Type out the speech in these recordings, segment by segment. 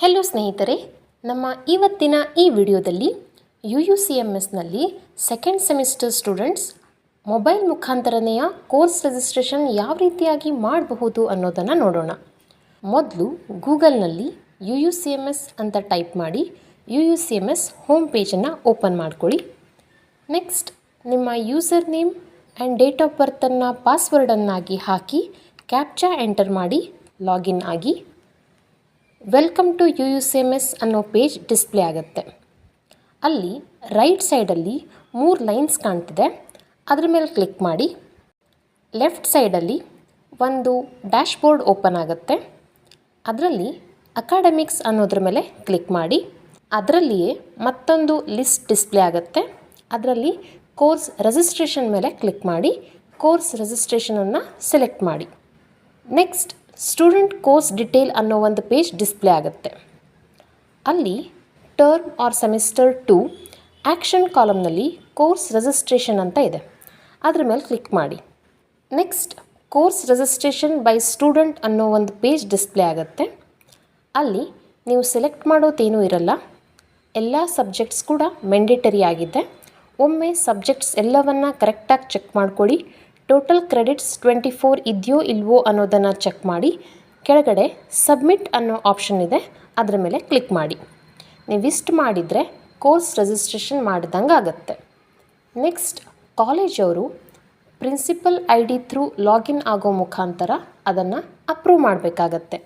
Hello ಸ್ನೇಹಿತರೆ, ನಮ್ಮ ಇವತ್ತಿನ ಈ ವಿಡಿಯೋದಲ್ಲಿ ಯು ಯು ಸಿ ಎಂ ಎಸ್ನಲ್ಲಿ ಸೆಕೆಂಡ್ ಸೆಮಿಸ್ಟರ್ ಸ್ಟೂಡೆಂಟ್ಸ್ ಮೊಬೈಲ್ ಮುಖಾಂತರನೆಯ ಕೋರ್ಸ್ ರಿಜಿಸ್ಟ್ರೇಷನ್ ಯಾವ ರೀತಿಯಾಗಿ ಮಾಡಬಹುದು ಅನ್ನೋದನ್ನು ನೋಡೋಣ. ಮೊದಲು ಗೂಗಲ್ನಲ್ಲಿ U U C M S ಅಂತ ಟೈಪ್ ಮಾಡಿ U U C M S home ಪೇಜನ್ನು open ಮಾಡ್ಕೊಳ್ಳಿ. ನೆಕ್ಸ್ಟ್ ನಿಮ್ಮ user name and date of ಬರ್ತನ್ನು ಪಾಸ್ವರ್ಡನ್ನಾಗಿ ಹಾಕಿ ಕ್ಯಾಪ್ಚಾ ಎಂಟರ್ ಮಾಡಿ ಲಾಗಿನ್ ಆಗಿ welcome to U U C M S ಅನ್ನೋ ಪೇಜ್ ಡಿಸ್ಪ್ಲೇ ಆಗುತ್ತೆ. ಅಲ್ಲಿ ರೈಟ್ ಸೈಡಲ್ಲಿ ಮೂರು ಲೈನ್ಸ್ ಕಾಣ್ತಿದೆ. ಅದ್ರ ಮೇಲೆ ಕ್ಲಿಕ್ ಮಾಡಿ. ಲೆಫ್ಟ್ ಸೈಡಲ್ಲಿ ಒಂದು ಡ್ಯಾಶ್ಬೋರ್ಡ್ ಓಪನ್ ಆಗುತ್ತೆ. ಅದರಲ್ಲಿ ಅಕಾಡೆಮಿಕ್ಸ್ ಅನ್ನೋದ್ರ ಮೇಲೆ ಕ್ಲಿಕ್ ಮಾಡಿ. ಅದರಲ್ಲಿಯೇ ಮತ್ತೊಂದು ಲಿಸ್ಟ್ ಡಿಸ್ಪ್ಲೇ ಆಗುತ್ತೆ. ಅದರಲ್ಲಿ ಕೋರ್ಸ್ ರಿಜಿಸ್ಟ್ರೇಷನ್ ಮೇಲೆ ಕ್ಲಿಕ್ ಮಾಡಿ. ಕೋರ್ಸ್ ರಿಜಿಸ್ಟ್ರೇಷನನ್ನು ಸೆಲೆಕ್ಟ್ ಮಾಡಿ. ನೆಕ್ಸ್ಟ್ ಸ್ಟೂಡೆಂಟ್ ಕೋರ್ಸ್ ಡಿಟೇಲ್ ಅನ್ನೋ ಒಂದು ಪೇಜ್ ಡಿಸ್ಪ್ಲೇ ಆಗುತ್ತೆ. ಅಲ್ಲಿ term or semester two action ಕಾಲಮ್ನಲ್ಲಿ course registration ಅಂತ ಇದೆ. ಅದ್ರ ಮೇಲೆ ಕ್ಲಿಕ್ ಮಾಡಿ. Next, course registration by student ಅನ್ನೋ ಒಂದು ಪೇಜ್ ಡಿಸ್ಪ್ಲೇ ಆಗುತ್ತೆ. ಅಲ್ಲಿ ನೀವು ಸೆಲೆಕ್ಟ್ ಮಾಡೋದೇನೂ ಇರಲ್ಲ. ಎಲ್ಲ ಸಬ್ಜೆಕ್ಟ್ಸ್ ಕೂಡ ಮೆಂಡೇಟರಿ ಆಗಿದೆ. ಒಮ್ಮೆ ಸಬ್ಜೆಕ್ಟ್ಸ್ ಎಲ್ಲವನ್ನು ಕರೆಕ್ಟಾಗಿ ಚೆಕ್ ಮಾಡ್ಕೊಳ್ಳಿ. ಟೋಟಲ್ ಕ್ರೆಡಿಟ್ಸ್ ಟ್ವೆಂಟಿ ಫೋರ್ ಇದೆಯೋ ಇಲ್ವೋ ಅನ್ನೋದನ್ನು ಚೆಕ್ ಮಾಡಿ. ಕೆಳಗಡೆ ಸಬ್ಮಿಟ್ ಅನ್ನೋ ಆಪ್ಷನ್ ಇದೆ. ಅದರ ಮೇಲೆ ಕ್ಲಿಕ್ ಮಾಡಿ. ನೀವಿಷ್ಟು ಮಾಡಿದರೆ ಕೋರ್ಸ್ ರಿಜಿಸ್ಟ್ರೇಷನ್ ಮಾಡಿದಂಗೆ ಆಗುತ್ತೆ. Next ಕಾಲೇಜವರು principal I D through login ಆಗೋ ಮುಖಾಂತರ ಅದನ್ನು ಅಪ್ರೂವ್ ಮಾಡಬೇಕಾಗತ್ತೆ.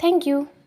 Thank you.